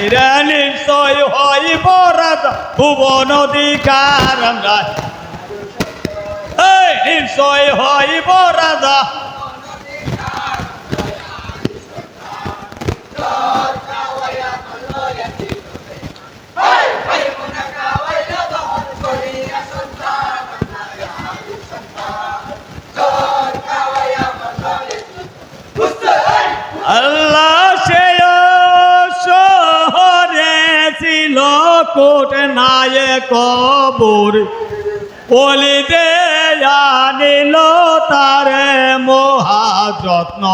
হাইরে নিশ্চয় হইব রাজা ভুবন অধিকার আমরা। নিশ্চয় হইব রাজা আল্লাহ কোট নায়ক কবুর বলিতে জানিল তারে মহাযত্ন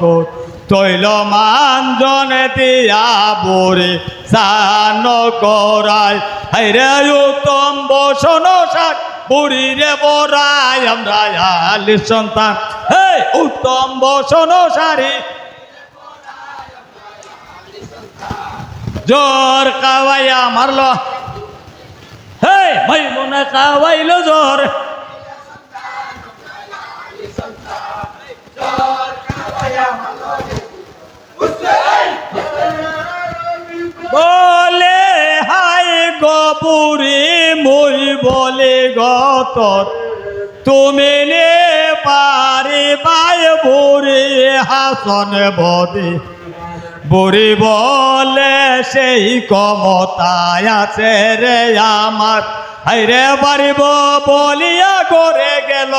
কোট তৈল মানজনে দিয়া বরে সান করায় হাইরে উত্তম বসন সাক বুড়ি রে বরাই আমরা সন্তান। হে উত্তম বসন সারি জোর কাওয়াইয়া মারলো হে ভাই মনে কাওয়াইলো জোর বলে হাই গপুরি মই বলে গতর তুমি নে পারি বাই বুড়ি হাসন বদে বুড়ি বলে, সেই ক্ষমতায় আছে রে আমার। হাইরে পারিব বলিয়া করে গেল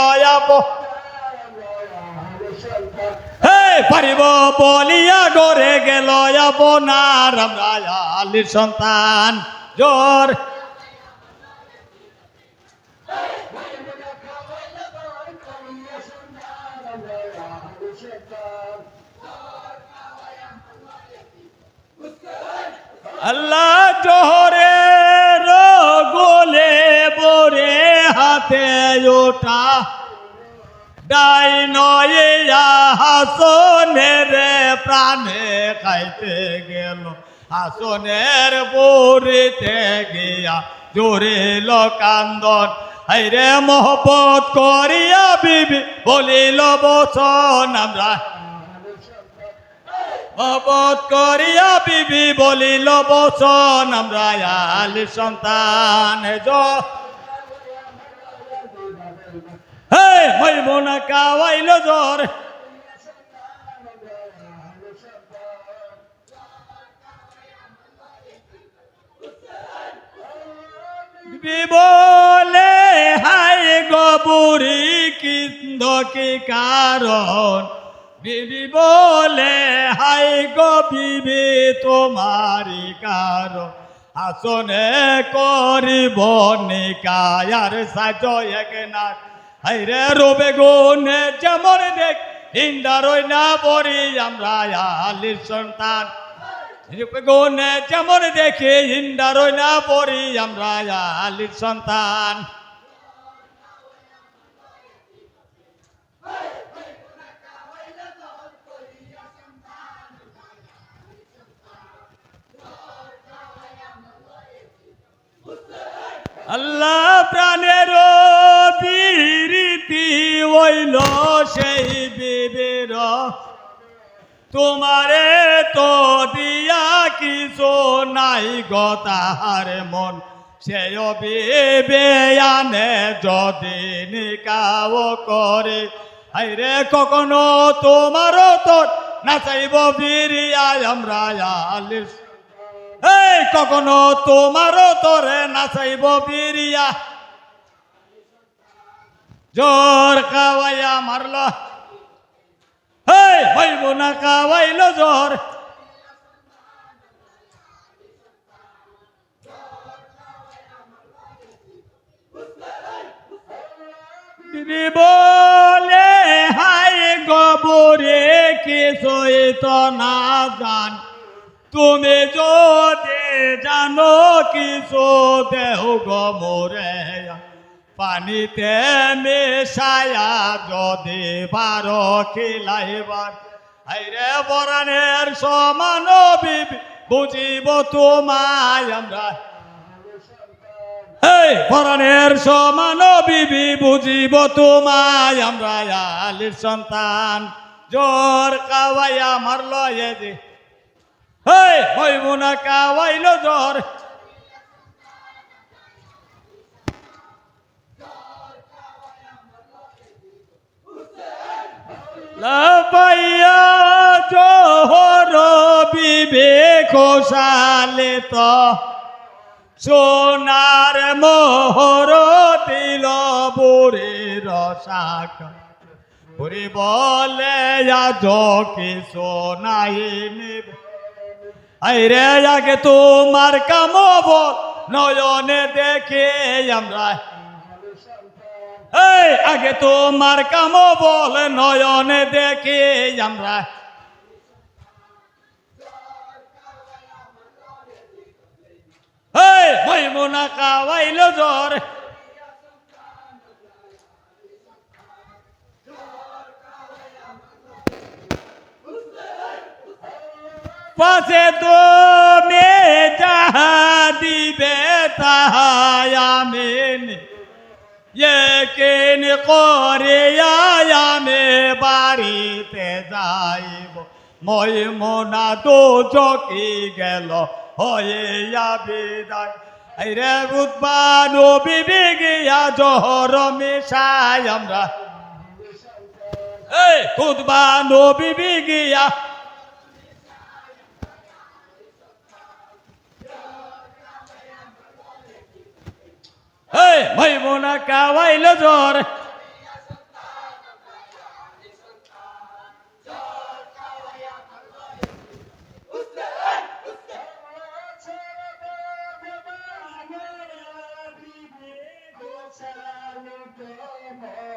পারিব বলিয়া করে গেল আপনার আলির সন্তান, জোর। আল্লাহ জোহরে গোলে বরে হাতে ওঠা। ডাই নয়ে প্রাণে খাইতে গেল। হাসনের বরিতে গিয়া জোরিল কান্দন হাইরে মহব্বত করিয়া বিবি বলিল বচন আমরা মহব্বত করিয়া বিবি বলিল বচন আমরা আলি সন্তান হে। মইমুনা কাওয়াইল জ্বর। বিবলে হাই গবুরি কিন্দ কি কারণ? বিবি বলে হাই গো বিবি তোমারি কারণ আসনে করিব নিকায়ার সাজয় এক নাক। হাইরে রবে গুনে যেমন দেখ ইন্দারই না বরি আমরা আলির সন্তান। গুনে যেমন দেখি ইন্দারই না বরি আমরা আলির সন্তান। আল্লাহ প্রাণের বীরীতি হইল সেই বিবের। তোমারে তো দিয়া কিছু নাই গতাহার মন। সে বিবেয়ানে যদি নিকাও করে। হাইরে কখনো তোমারও তো না চাইব বিরিয়ায় আমরা আলিস। এই, কখনো তোমারও তোরে নাচাইব বিরিয়া। জোর কাওয়াইয়া মারল। এই, হইব না কাওয়াইল জোর। বলে হাই গবরে কিছুই তো না জান। তুমি যদি জানো কিছু, দেহ গমরে পানিতে মেশায়া যদি বারো খিলাইবার। হাইরে বরানের সমান বুঝিব তোমায় আমরা। এই পরাণের সমান বিবি বুঝিব তোমায় আমরা। আলির সন্তান, জোর কাওয়াইয়া মারল এ যে জ্বর লাপাইয়া তো সোনার মোহর দিল বুড়ি রসাক। বুড়ি বলে আজ কি সোনাই নিব। আইরে আগে তোমার কামব নয়নে দেখে আমরা। এই, আগে তোমার কাম বল নয়নে দেখে আমরা। এই ময়মুনা কাওয়াইল জ্বর। পাশে তো মে যাহা দিবে একেন করে আমি বাড়িতে যাইব। মই মনা তো চকি গেল হয়ে বিদায়। রে উদ্বান বিবি গিয়া জহর মিশাই আমরা। এই উদ্বান বিবি গিয়া হ্যাঁ, হে ভাই বোনা কাওয়াইল জ্বর Amen.